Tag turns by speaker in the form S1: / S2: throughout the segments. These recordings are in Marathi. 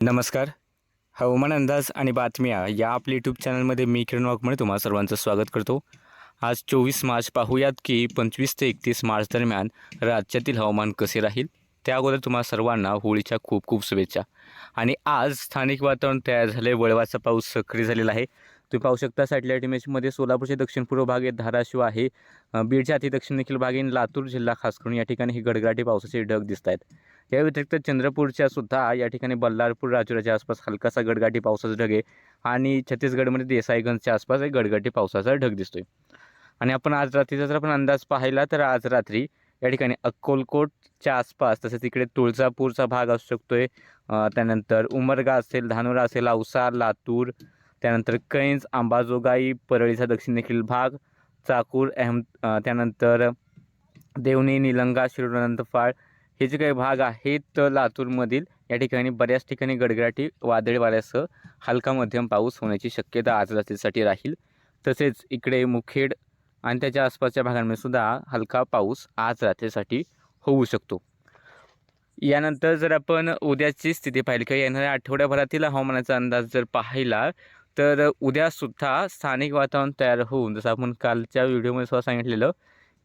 S1: नमस्कार. हवामान अंदाज आणि बातम्या या आपल्या यूट्यूब चॅनलमध्ये मी किरण वाघमणे तुम्हाला सर्वांचं स्वागत करतो. आज चोवीस मार्च पाहूयात की पंचवीस ते एकतीस मार्च दरम्यान राज्यातील हवामान कसे राहील? त्या अगोदर तुम्हाला सर्वांना होळीच्या खूप खूप शुभेच्छा. आणि आज स्थानिक वातावरण तयार झाले वळवाचा पाऊस सक्रिय झालेला आहे. तुम्ही पाहू शकता सॅटेलाईट इमेजमध्ये सोलापूरचे दक्षिण पूर्व भाग आहे धाराशिव आहे. बीडच्या अतिदक्षिण देखील भाग आहे लातूर जिल्हा खास करून या ठिकाणी ही गडगडाटी पावसाचे ढग दिसत आहेत या व्यतिरिक्त चंद्रपूरच्या सुद्धा या ठिकाणी बल्लारपूर राजुराच्या आसपास हलकासा गडगाटी पावसाचा ढग आहे आणि छत्तीसगडमध्ये देसाईगंजच्या आसपास एक गडगाठी पावसाचा ढग दिसतोय. आणि आपण आज रात्रीचा जर आपण अंदाज पाहिला तर आज रात्री या ठिकाणी अक्कोलकोटच्या आसपास तसेच तिकडे तुळजापूरचा भाग असू शकतोय. आहे त्यानंतर उमरगा असेल धानोरा असेल औसा लातूर त्यानंतर कैंज अंबाजोगाई परळीचा दक्षिण देखील भाग चाकूर अहम त्यानंतर देवणी निलंगा शिरोडनंतफाळ हे जे काही भाग आहेत लातूरमधील या ठिकाणी बऱ्याच ठिकाणी गडगडाटी वादळी वाऱ्यासह हलका मध्यम पाऊस होण्याची शक्यता आज रात्रीसाठी राहील. तसेच इकडे मुखेड आणि त्याच्या आसपासच्या भागांमध्ये सुद्धा हलका पाऊस आज रात्रीसाठी होऊ शकतो. यानंतर जर आपण उद्याची स्थिती पाहिली किंवा येणाऱ्या आठवड्याभरातील हवामानाचा अंदाज जर पाहिला तर उद्यासुद्धा स्थानिक वातावरण तयार होऊन जसं आपण कालच्या व्हिडिओमध्ये सुद्धा सांगितलेलं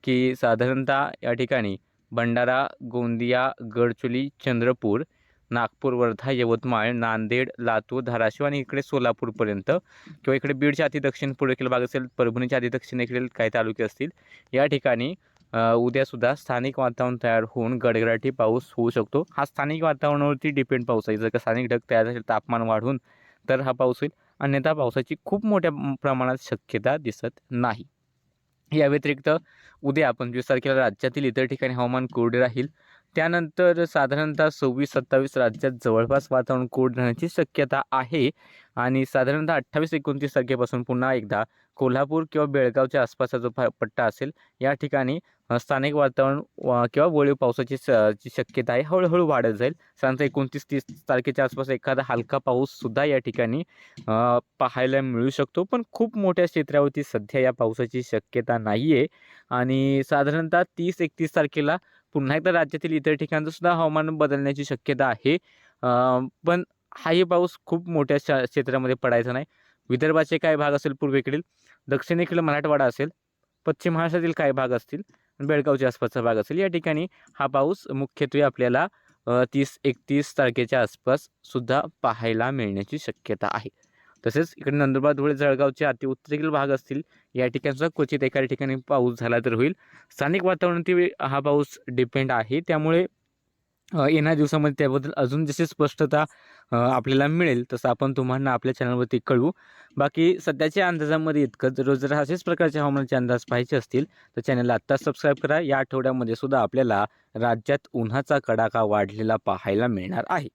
S1: की साधारणतः या ठिकाणी भंडारा गोंदिया गडचोली चंद्रपूर नागपूर वर्धा यवतमाळ नांदेड लातूर धाराशिव आणि इकडे सोलापूरपर्यंत किंवा इकडे बीडच्या अति दक्षिण पूर्वेकडील भाग असेल परभणीच्या अति दक्षिणेकडील काही तालुके असतील या ठिकाणी उद्यासुद्धा स्थानिक वातावरण तयार होऊन गडगडाटी पाऊस होऊ शकतो. हा स्थानिक वातावरणावरती डिपेंड पाऊस आहे. जर का स्थानिक ढग तयार असेल तापमान वाढून तर हा पाऊस होईल. अन्यथा पावसाची खूप मोठ्या प्रमाणात शक्यता दिसत नाही. या व्यतिरिक्त उद्या पंचवीस तारखेला राज्यातील इतर ठिकाणी हवामान कोरडे राहील त्यानंतर साधारणतः सव्वीस सत्तावीस राज्यात जवळपास वातावरण कोरडे राहण्याची शक्यता आहे. आणि साधारणतः अठ्ठावीस एकोणतीस तारखेपासून पुन्हा एकदा कोल्हापूर किंवा बेळगावच्या आसपासचा जो प- पट्टा असेल या ठिकाणी स्थानिक वातावरण किंवा वळीव पावसाची स- ची शक्यता आहे. हळूहळू वाढत जाईल. साधारणतः एकोणतीस तीस तारखेच्या आसपास एखादा हलका पाऊससुद्धा या ठिकाणी पाहायला मिळू शकतो. पण खूप मोठ्या क्षेत्रावरती सध्या या पावसाची शक्यता नाही आहे आणि साधारणतः तीस एकतीस तारखेला पुन्हा एकदा राज्यातील इतर ठिकाणचं सुद्धा हवामान बदलण्याची शक्यता आहे. पण हाही पाऊस खूप मोठ्या शा क्षेत्रामध्ये पडायचा नाही. विदर्भाचे काही भाग असेल पूर्वेकडील दक्षिणेकडील मराठवाडा असेल पश्चिम महाराष्ट्रातील काही भाग असतील बेळगावच्या आसपासचा भाग असेल या ठिकाणी हा पाऊस मुख्यत्वे आपल्याला तीस एकतीस तारखेच्या आसपास सुद्धा पाहायला मिळण्याची शक्यता आहे. तसेच इकडे नंदुरबार धुळे जळगावचे अति उत्तरेकील भाग असतील. या ठिकाणी क्वचित एका ठिकाणी पाऊस झाला तर होईल. स्थानिक वातावरणावरती हा पाऊस डिपेंड आहे. त्यामुळे येणाऱ्या दिवसामध्ये त्याबद्दल अजून जशी स्पष्टता आपल्याला मिळेल तसं आपण तुम्हाला आपल्या चॅनलवरती कळवू. बाकी सध्याच्या अंदाजामध्ये इतकंच रोज जर असेच प्रकारचे हवामानाचे अंदाज पाहायचे असतील तर चॅनलला आत्ताच सबस्क्राईब करा. या आठवड्यामध्ये सुद्धा आपल्याला राज्यात उन्हाचा कडाका वाढलेला पाहायला मिळणार आहे.